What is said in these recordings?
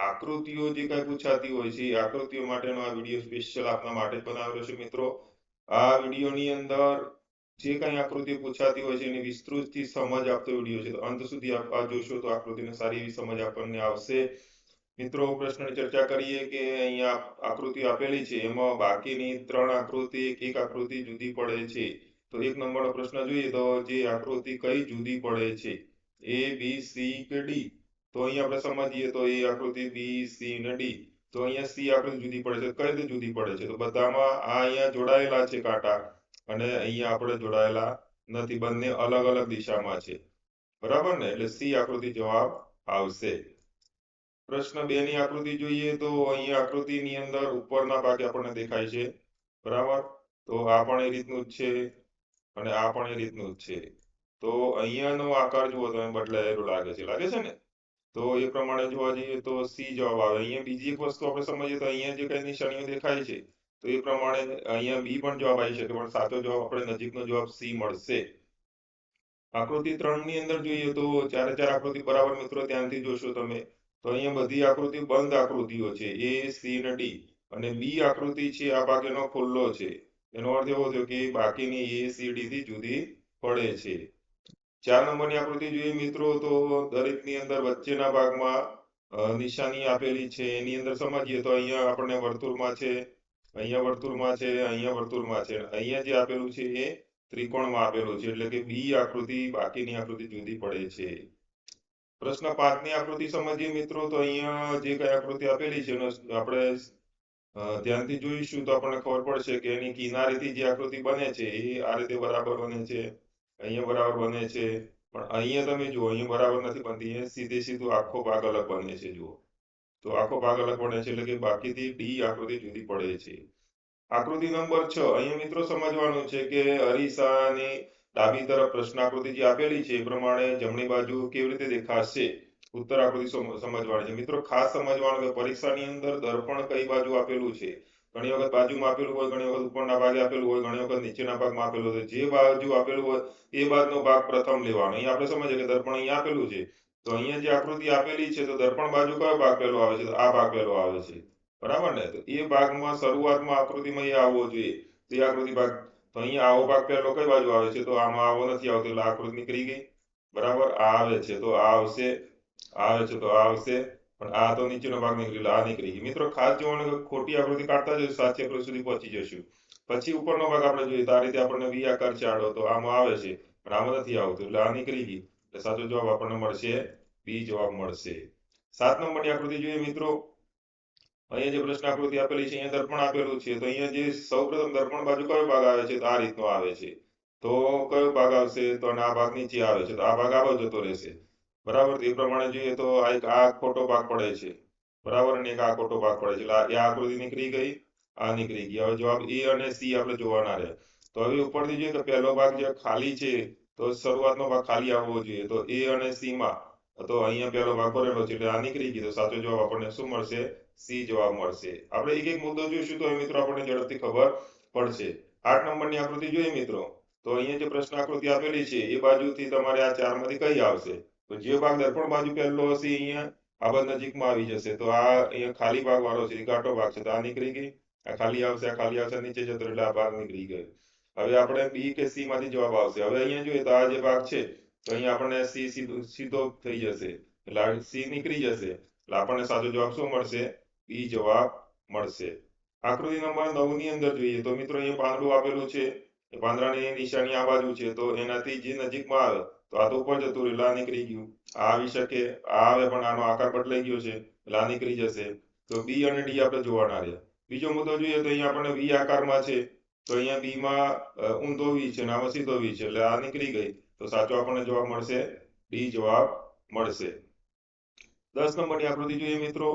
આકૃતિઓ જે કઈ પૂછાતી હોય છે આકૃતિઓ માટેનો આ વીડિયો સ્પેશિયલ આપના માટે બનાવેલો છે મિત્રો. આ વિડીયોની અંદર જે કઈ આકૃતિ પૂછાતી હોય છે, એની વિસ્તૃતથી સમજ આપતો વીડિયો છે. અંત સુધી આપ આ જોશો તો આકૃતિને સારી એવી સમજ આપણને આવશે. મિત્રો, પ્રશ્નની ચર્ચા કરીએ કે અહીંયા આકૃતિ આપેલી છે, એમાં બાકીની ત્રણ આકૃતિ, એક આકૃતિ જુદી પડે છે. તો એક નંબરનો પ્રશ્ન જોઈએ તો જે આકૃતિ કઈ જુદી પડે છે? એ બી સી કે ડી તો અહીંયા આપણે સમજીએ તો એ આકૃતિ બી સી અને ડી તો અહીંયા સી આકૃતિ જુદી પડે છે. કઈ રીતે જુદી પડે છે? તો બધામાં આ અહીંયા જોડાયેલા છે કાંટા અને અહીંયા આપણે જોડાયેલા નથી. બંને અલગ અલગ દિશામાં છે. બરાબર ને? એટલે સી આકૃતિ જવાબ આવશે. પ્રશ્ન બે ની આકૃતિ જોઈએ તો અહીંયા આકૃતિની અંદર ઉપરના ભાગે આપણને દેખાય છે. બરાબર? તો આ પણ એ રીતનું જ છે અને આ પણ એ રીતનું જ છે. તો અહીંયાનો આકાર જુઓ તમે, બદલાયેલો લાગે છે. લાગે છે ને? તો એ પ્રમાણે જોવા જઈએ તો સી જવાબ આવે. અહીંયા બીજી એક વસ્તુ આપણે સમજીએ તો અહીંયા જે કઈ નિશાનીઓ દેખાય છે, તો એ પ્રમાણે અહીંયા બી પણ જવાબ આવી શકે, પણ સાચો જવાબ આપણે નજીકનો જવાબ સી મળશે. આકૃતિ ત્રણની અંદર જોઈએ તો ચારે ચાર આકૃતિ બરાબર મિત્રો ત્યાંથી જોશો તમે, તો અહીંયા બધી આકૃતિ બંધ આકૃતિઓ છે એ સી અને ડી અને બી આકૃતિ છે, આ ભાગેનો ખુલ્લો છે. એનો અર્થ એવો થયો કે બાકીની એ સી ડી થી જુદી પડે છે. ચાર નંબરની આકૃતિ જોઈએ મિત્રો, તો દરેકની અંદર વચ્ચેના ભાગમાં નિશાની આપેલી છે. એની અંદર સમજીએ તો અહીંયા આપણને વર્તુળમાં છે, અહીંયા વર્તુળમાં છે, અહીંયા વર્તુળમાં છે. અહીંયા જે આપેલું છે એ ત્રિકોણમાં આપેલું છે. એટલે કે બી આકૃતિ, બાકીની આકૃતિ જુદી પડે છે. પ્રશ્ન પાંચની આકૃતિ સમજીએ મિત્રો, તો અહીંયા જે કઈ આકૃતિ આપેલી છે આપણે ધ્યાનથી જોઈશું તો આપણને ખબર પડશે કે એની કિનારીથી જે આકૃતિ બને છે એ આ રીતે બરાબર બને છે. અહીંયા બરાબર બને છે. પણ અહીંયા તમે જુઓ, અહીંયા બરાબર નથી બનતી. અહીંયા સીધે સીધું આખો ભાગ અલગ બને છે, જુઓ. તો આખો ભાગ અલગ બને છે એટલે કે બાકીથી ડી આકૃતિ જુદી પડે છે. આકૃતિ નંબર છ. અહીંયા મિત્રો સમજવાનું છે કે અરીસાની ડાબી તરફ પ્રશ્નાકૃતિ જે આપેલી છે, એ પ્રમાણે જમણી બાજુ કેવી રીતે દેખાશે? ઉત્તર આકૃતિ સમજવાની છે. મિત્રો ખાસ સમજવાનું કે પરીક્ષાની અંદર દર્પણ કઈ બાજુ આપેલું છે? ઘણી વખત બાજુમાં આપેલું હોય, ઘણી વખત ઉપરના ભાગે આપેલું હોય, ઘણી વખત નીચેના ભાગમાં આપેલું હોય. જે બાજુ આપેલું હોય, એ બાજુનો ભાગ પ્રથમ લેવાનો. અહીં આપણે સમજીએ કે દર્પણ અહીં આપેલું છે. તો અહીંયા જે આકૃતિ આપેલી છે, તો દર્પણ બાજુ કયો ભાગ પહેલો આવે છે? આ ભાગ પહેલો આવે છે. બરાબર ને? તો એ ભાગમાં શરૂઆતમાં આકૃતિમાં એ આવવો જોઈએ. તો એ આકૃતિ ભાગ, તો અહીંયા આવો ભાગ પહેલો કઈ બાજુ આવે છે? તો આમાં આવો નથી આવતો, એટલે આકૃતિ નીકળી ગઈ. બરાબર? આ આવે છે. તો આ આવશે. આવે છે. તો આ આવશે. પણ આ તો નીચેનો ભાગ નીકળી આ નીકળી મિત્રો, ખાસ જોવાનું ખોટી આકૃતિ કાઢતા જઈશું, સાચી આકૃતિ સુધી પહોંચી જશું પછી ઉપરનો ભાગ આપણે જોઈએ તો આ રીતે આપણને વી આકાર ચાડો તો આમાં આવે છે, પણ આમાં નથી આવતું, એટલે આ નીકળી ગઈ. એટલે સાચો જવાબ આપણને મળશે, બી જવાબ મળશે. સાત નંબરની આકૃતિ જોઈએ મિત્રો. અહીંયા જે પ્રશ્ન આકૃતિ આપેલી છે, અહીંયા દર્પણ આપેલું છે, તો અહીંયા જે સૌપ્રથમ દર્પણ બાજુ કયો ભાગ આવે છે, તો આ રીતનો આવે છે. તો કયો ભાગ આવશે, તો આ ભાગ નીચે આવે છે, તો આ ભાગ આગળ જતો રહેશે. બરાબર? એ પ્રમાણે જોઈએ તો આ ખોટો ભાગ પડે છે. બરાબર? અને આ ખોટો ભાગ પડે છે. એટલે આ આકૃતિ નીકળી ગઈ, આ નીકળી ગઈ. હવે જવાબ એ અને સી આપણે જોવાના રહે. તો હવે ઉપરથી જોઈએ તો પહેલો ભાગ જે ખાલી છે, તો શરૂઆતનો ભાગ ખાલી આવવો જોઈએ. તો એ અને સી માં, તો અહીંયા પહેલો ભાગ ભરેલો છે. એટલે આ નીકળી તો સાચો જવાબ આપણને શું મળશે? સી જવાબ મળશે. આપણે એક એક મુદ્દો જોઈશું તો મિત્રો આપણને ઝડપથી ખબર પડશે. આઠ નંબરની આકૃતિ જોઈએ મિત્રો. તો અહીંયા જે પ્રશ્ન આકૃતિ આપેલી છે, એ બાજુથી તમારે આ ચારમાંથી કઈ આવશે? તો જે ભાગ દર્પણ બાજુ પહેલો હશે અહીંયા આ નજીકમાં આવી જશે. તો આ અહીંયા ખાલી ભાગ વાળો છે ઘાટો ભાગ છે. તો આ નીકળી ગઈ, આ ખાલી આવશે, આ ખાલી આવશે નીચે જતો એટલે આ ભાગ નીકળી ગયો. હવે આપણે બી કે સી માંથી જવાબ આવશે. હવે અહીંયા જોઈએ તો આ જે ભાગ છે, તો અહીંયા આપણને સી સીધો થઈ જશે. એટલે સી નીકળી જશે. એટલે આપણને સાચો જવાબ શું મળશે? બી જવાબ મળશે. આકૃતિ નંબર નવની અંદર જોઈએ તો મિત્રો અહીંયા પાંદડું આપેલું છે. પાંદડાની નિશાની આ બાજુ છે. તો એનાથી જે નજીકમાં આવે તો આ તો ઉપર જતું રહ્યું, લા નીકળી ગયું. આ આવી શકે આ આવે પણ આનો આકાર બદલાઈ ગયો છે, લા નીકળી જશે. તો બી અને ડી આપણે જોવાના રહ્યા. બીજો મુદ્દો જોઈએ તો અહીંયા આપણને વી આકારમાં છે. તો અહીંયા બી માં ઊંધો વી છે અને આમાં સીધો વી છે, એટલે આ નીકળી ગઈ. તો સાચો આપણને જવાબ મળશે ડી જવાબ મળશે. દસ નંબરની આકૃતિ જોઈએ મિત્રો.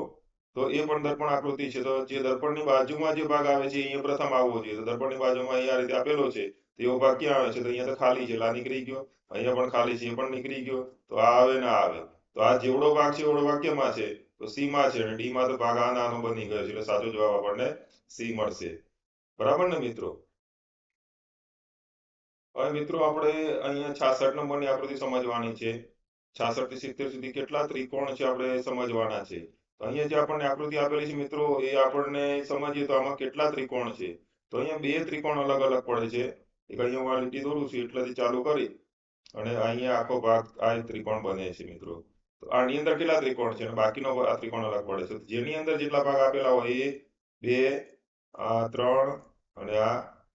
તો એ પણ દર્પણ આકૃતિ છે. તો જે દર્પણની બાજુમાં જે ભાગ આવે છે અહીંયા પ્રથમ આવવો જોઈએ. તો દર્પણની બાજુમાં અહીંયા રીતે આપેલો છે. તો એવો ભાગ ક્યાં આવે છે? તો અહીંયા તો ખાલી છે એટલે નીકળી ગયો. અહીંયા પણ ખાલી છે એ પણ નીકળી ગયો, તો આવે ના આવે. તો આ જેવડો ભાગ છે, એવડો ભાગ કેમાં છે? તો સી માં છે અને ડી માં તો ભાગ આ નાનો બની ગયો છે. એટલે સાચો જવાબ આપણને સી મળશે. બરાબર ને મિત્રો? હવે મિત્રો આપણે અહીંયા છાસઠ નંબરની આકૃતિ સમજવાની છે. છાસઠથી સિત્તેર સુધી કેટલા ત્રિકોણ છે આપણે સમજવાના છે? તો અહીંયા જે આપણને આકૃતિ આપેલી છે મિત્રો, એ આપણને સમજીએ તો આમાં કેટલા ત્રિકોણ છે? તો અહીંયા બે ત્રિકોણ અલગ અલગ પડે છે. એક અહીંયા હું આ લીટી દોરું છું, એટલાથી ચાલુ કરી અને અહીંયા આખો ભાગ આ ત્રિકોણ બને છે મિત્રો. તો આની અંદર કેટલા ત્રિકોણ છે? અને બાકીનો આ ત્રિકોણ અલગ પડે છે. જેની અંદર જેટલા ભાગ આપેલા હોય એ બે, આ ત્રણ અને આ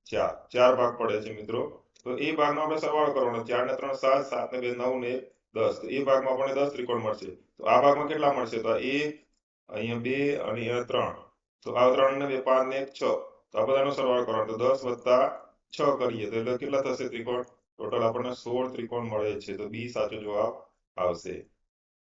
ચાર. ચાર ભાગ પડે છે મિત્રો. તો એ ભાગનો આપણે સરવાળો કરવાનો. ચાર ને ત્રણ સાત સાત ને બે નવ ને દસ. તો એ ભાગમાં આપણને દસ ત્રિકોણ મળશે. તો આ ભાગમાં કેટલા મળશે? તો એ, અહીંયા બે અને અહીંયા ત્રણ. તો આ ત્રણ ને બે, પાંચ ને છ. તો આ બધાનો સરવાળો કરવાનો. તો દસ વત્તા છ કરીએ તો એટલે કેટલા થશે ત્રિકોણ? ટોટલ આપણને સોળ ત્રિકોણ મળે છે. તો બી સાચો જવાબ આવશે.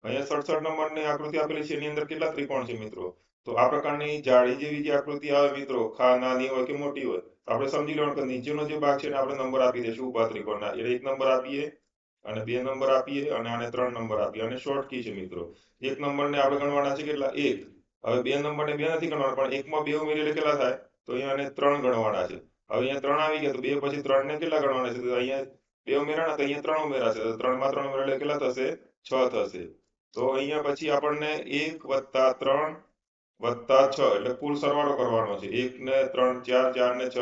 અહીંયા સડસઠ નંબરની આકૃતિ આપેલી છે. એની અંદર કેટલા ત્રિકોણ છે મિત્રો? તો આ પ્રકારની જાળી જેવી જે આકૃતિ આવે મિત્રો ખા નાની હોય કે મોટી હોય આપણે સમજી લેવાનું કે નીચેનો જે ભાગ છે એને આપણે નંબર આપી દઈશું ઊભા ત્રિકોણના. એટલે એક નંબર આપીએ અને બે નંબર આપીએ અને આને ત્રણ નંબર આપીએ. અને શોર્ટ કી છે મિત્રો. એક નંબરને આપણે ગણવાના છે કેટલા? એક. હવે બે નંબરને બે નથી ગણવાના, પણ એકમાં બે ઉમેરી એટલે કેટલા થાય? તો અહીંયા ત્રણ ગણવાના છે. હવે અહીંયા ત્રણ આવી ગયા, તો બે પછી ત્રણ ને કેટલા ગણવાના છે? તો અહીંયા બે ઉમેરાના તો અહીંયા ત્રણ ઉમેરાશે. તો ત્રણમાં ત્રણ ઉમેરા એટલે કેટલા થશે? છ થશે. તો અહીંયા પછી આપણને એક વત્તા ત્રણ વત્તા છ એટલે કુલ સરવાળો કરવાનો છે. એક ને ત્રણ, ચાર ચાર ને છ,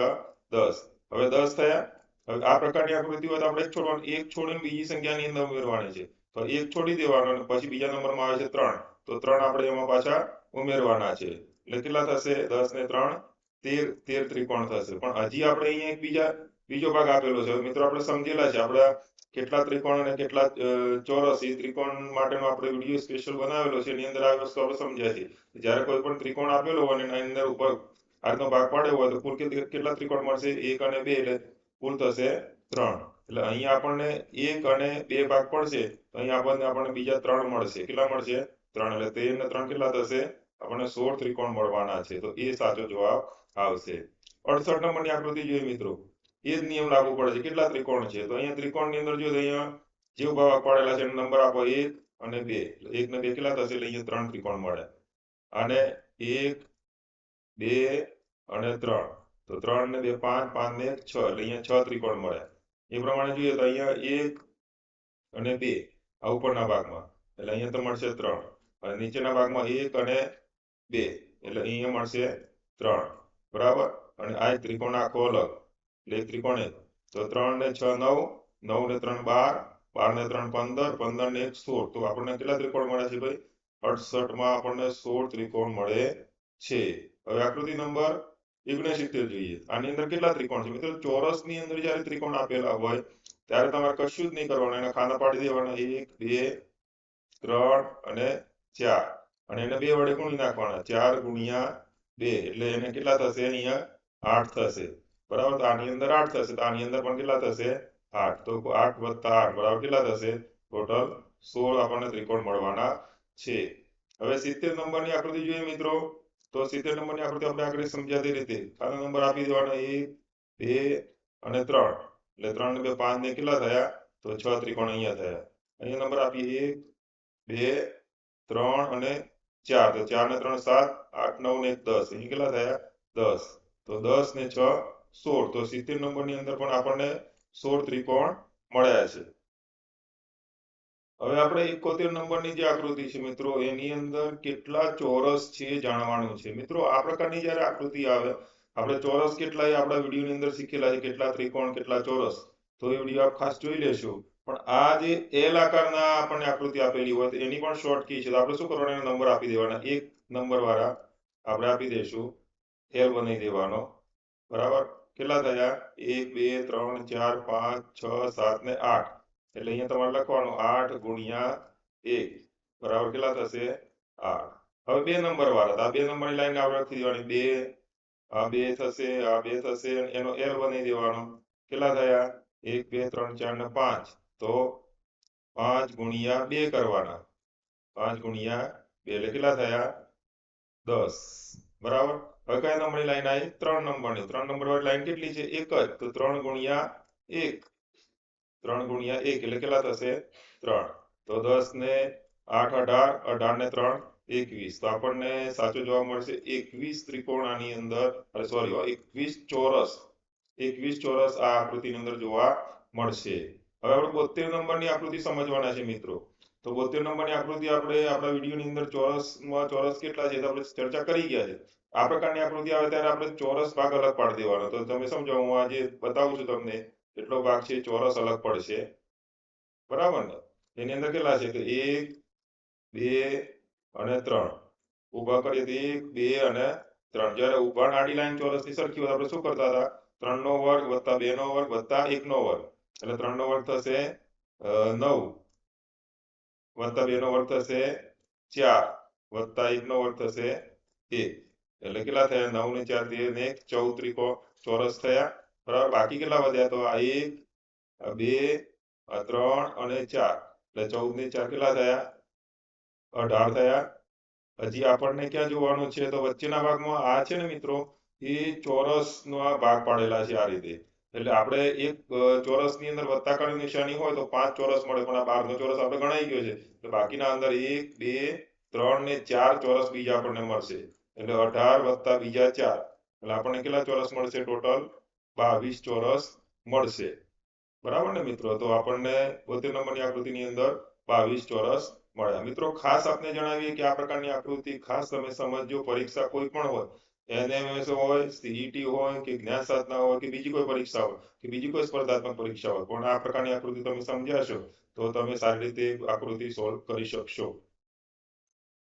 દસ. હવે દસ થયા. હવે આ પ્રકારની આકૃતિ હોય તો આપણે એક છોડવાનું. એક છોડીને બીજી સંખ્યાની અંદર ઉમેરવાની છે. તો એક છોડી દેવાનો અને પછી બીજા નંબરમાં આવે છે ત્રણ. તો ત્રણ આપણે એમાં પાછા ઉમેરવાના છે. એટલે કેટલા થશે? દસ ને ત્રણ તેર તેર ત્રિકોણ થશે. પણ હજી આપણે અહીંયા એક બીજા, બીજો ભાગ આપેલો છે. મિત્રો આપણે સમજેલા છે, આપણા કેટલા ત્રિકોણ અને કેટલા ચોરસ એ ત્રિકોણ માટેનો આપણે વીડિયો સ્પેશિયલ બનાવેલો છે. એની અંદર આ વસ્તુ આપણે સમજ્યા છે. જ્યારે કોઈ પણ ત્રિકોણ આપેલો હોય અને એની અંદર ઉપર આજનો ભાગ પાડ્યો હોય તો કુલ કેટલી- ત્રિકોણ મળશે? એક અને બે એટલે કુલ થશે ત્રણ. એટલે અહીંયા આપણને એક અને બે ભાગ પડશે. તો અહીંયા આપણને આપણને બીજા ત્રણ મળશે. કેટલા મળશે? ત્રણ. એટલે તેર ને ત્રણ કેટલા થશે? આપણને સોળ ત્રિકોણ મળવાના છે, તો એ સાચો જવાબ આવશે. અડસઠ નંબરની આકૃતિ જોઈએ મિત્રો. એ જ નિયમ લાગુ પડે છે. કેટલા ત્રિકોણ છે? તો અહીંયા ત્રિકોણની અંદર જો અહીંયા જે ભાગ પાડેલા છે નંબર આપો એક અને બે. એક ને બે કેટલા થશે? એટલે અહીંયા ત્રણ ત્રિકોણ મળે. અને એક, બે અને ત્રણ. તો ત્રણ ને બે, પાંચ પાંચ ને છ. એટલે અહીંયા છ ત્રિકોણ મળે. એ પ્રમાણે જોઈએ તો અહીંયા એક અને બે આ ઉપરના ભાગમાં. એટલે અહીંયા તો મળશે ત્રણ. અને નીચેના ભાગમાં એક અને બે. એટલે અહીંયા મળશે ત્રણ. બરાબર? અને આ ત્રિકોણ આખો અલગ. એટલે ત્રિકોણ તો ત્રણ ને છ નવ નવ ને ત્રણ બાર બાર ને ત્રણ પંદર પંદર ને એક સોળ. તો આપણને કેટલા ત્રિકોણ મળે છે ભાઈ? અડસઠમાં આપણને સોળ ત્રિકોણ મળે છે. હવે આકૃતિ નંબર ઓગણસિત્તેર જોઈએ. આની અંદર કેટલા ત્રિકોણ છે? મિત્રો ચોરસની અંદર જયારે ત્રિકોણ આપેલા હોય, ત્યારે તમારે કશું જ નહીં કરવાનું. એના ખાના પાડી દેવાના. એક, બે, ત્રણ અને ચાર. અને એને બે વડે ગુણી નાખવાના. ચાર ગુણ્યા બે, એટલે એને કેટલા થશે? અહીંયા આઠ થશે. બરાબર? તો આની અંદર આઠ થશે. તો આની અંદર પણ કેટલા થશે? આઠ. તો આઠ વત્તા આઠ. બરાબર? કેટલા થશે? ટોટલ સોળ આપણને ત્રિકોણ મળવાના છે. હવે સિત્તેર નંબરની આકૃતિ જોઈએ મિત્રો. તો સિત્તેર નંબરની આકૃતિ આપણે આગળ સમજાતી રીતે. ખાના નંબર આપી દેવાના. એક, બે અને ત્રણ. એટલે ત્રણ ને બે પાંચ ને કેટલા થયા? તો છ ત્રિકોણ અહીંયા થયા. અહીંયા નંબર આપીએ. એક, બે, ત્રણ અને ચાર, તો ચાર ને ત્રણ સાત, આઠ, નવ ને દસ. અહીં કેટલા થયા? દસ. તો દસ ને છ, સોળ. તો સિત્તેર નંબરની અંદર પણ આપણને સોળ ત્રિકોણ મળ્યા છે. હવે આપણે એકોતેર નંબરની જે આકૃતિ છે મિત્રો, એની અંદર કેટલા ચોરસ છે જાણવાનું છે. મિત્રો, આ પ્રકારની જ્યારે આકૃતિ આવે, આપણે ચોરસ કેટલા એ આપણા વિડીયોની અંદર શીખેલા છે, કેટલા ત્રિકોણ, કેટલા ચોરસ. તો એ વીડિયો આપ ખાસ જોઈ લેશો. પણ આ જે એલ આકારના આપણને આકૃતિ આપેલી હોય તો એની પણ શોર્ટ કી છે. તો આપણે શું કરવાનું? નંબર આપી દેવાના. એક નંબર વાળા આપણે આપી દઈશું. એલ બનાવી દેવાનો. બરાબર? કેટલા થયા? એક, બે, ત્રણ, ચાર, પાંચ, છ, સાત ને આઠ. એટલે અહીંયા તમારે લખવાનું આઠ ગુણ્યા એક. બરાબર? કેટલા થશે? આઠ. હવે બે નંબર વાળા. આ બે નંબરની લાઈન આપણે લખી દેવાની. બે, આ બે થશે, આ બે થશે. એનો એલ બનાવી દેવાનો. કેટલા થયા? એક, બે, ત્રણ, ચાર ને પાંચ. તો પાંચ ગુણ્યા બે કરવાના. પાંચ ગુણ્યા બે એટલે કેટલા થયા? દસ. બરાબર? હવે કયા નંબરની લાઈન આવી? ત્રણ નંબરની. ત્રણ નંબર વાળી લાઈન કેટલી છે? એક જ. તો ત્રણ ગુણ્યા એક. ત્રણ ગુણ્યા એક એટલે કેટલા થશે? ત્રણ. તો દસ ને આઠ અઢાર અઢાર ને ત્રણ, એકવીસ. તો આપણને સાચો જવાબ મળશે એકવીસ ત્રિકોણ આની અંદર સોરી એકવીસ ચોરસ. એકવીસ ચોરસ આ આકૃતિની અંદર જોવા મળશે. હવે આપણે બોતેર નંબરની આકૃતિ સમજવાના છે મિત્રો. તો બોતેર નંબરની આકૃતિ આપણે આપણા વિડીયોની અંદર ચોરસમાં ચોરસ કેટલા છે આપણે ચર્ચા કરી ગયા છે. આ પ્રકારની આકૃતિ આવે ત્યારે આપણે ચોરસ ભાગ અલગ પાડી દેવાનો. તો તમે સમજો, હું આજે બતાવું છું તમને, એટલો ભાગ છે ચોરસ અલગ પડશે. બરાબર ને? એની અંદર કેટલા છે? તો એક, બે અને ત્રણ. ઊભા કરીએ તો એક, બે અને ત્રણ. જ્યારે ઊભા આડી લાઈન ચોરસની સરખી હોય આપણે શું કરતા હતા? ત્રણ નો વર્ગ વત્તા બે નો વર્ગ વત્તા એક નો વર્ગ. એટલે ત્રણ નો વર્ગ થશે નવ. વત્તા બે નો વર્ગ થશે, ચાર. વત્તા એક નો વર્ગ થશે એક એટલે કેટલા થયા? નવ ને ચાર તેર ને ચૌદ ત્રિકો ચોરસ થયા. બરાબર? બાકી કેટલા વધ્યા? તો આ એક બે ત્રણ અને ચાર. એટલે ચૌદ ને ચાર કેટલા થયા? અઢાર થયા. હજી આપણને ક્યાં જોવાનું છે? તો વચ્ચેના ભાગમાં આ છે ને મિત્રો, એ ચોરસ નો આ ભાગ પાડેલા છે આ રીતે. એટલે આપણે એક ચોરસની અંદર વત્તાકારની નિશાની હોય તો પાંચ ચોરસ મળે, પણ આ બારનો ચોરસ આપણે ગણાઈ ગયો છે. એટલે બાકીના અંદર એક, બે, ત્રણ ને ચાર ચોરસ બીજા આપણને મળશે. એટલે અઢાર વત્તા બીજા ચાર. એટલે આપણને કેટલા ચોરસ મળશે? ટોટલ બાવીસ ચોરસ મળશે. બરાબર ને મિત્રો? તો આપણને બોતેર નંબરની આકૃતિની અંદર બાવીસ ચોરસ મળ્યા. મિત્રો, ખાસ આપને જણાવીએ કે આ પ્રકારની આકૃતિ ખાસ તમે સમજજો, પરીક્ષા કોઈ પણ હોય એનએમએસ હોય સીઈટી હોય, કે જ્ઞાન સાધના હોય, કે બીજી કોઈ પરીક્ષા હોય, કે બીજી કોઈ સ્પર્ધાત્મક પરીક્ષા હોય. પણ આ પ્રકારની આકૃતિ તમે સમજ્યા છો, તો તમે સારી રીતે આકૃતિ સોલ્વ કરી શકશો.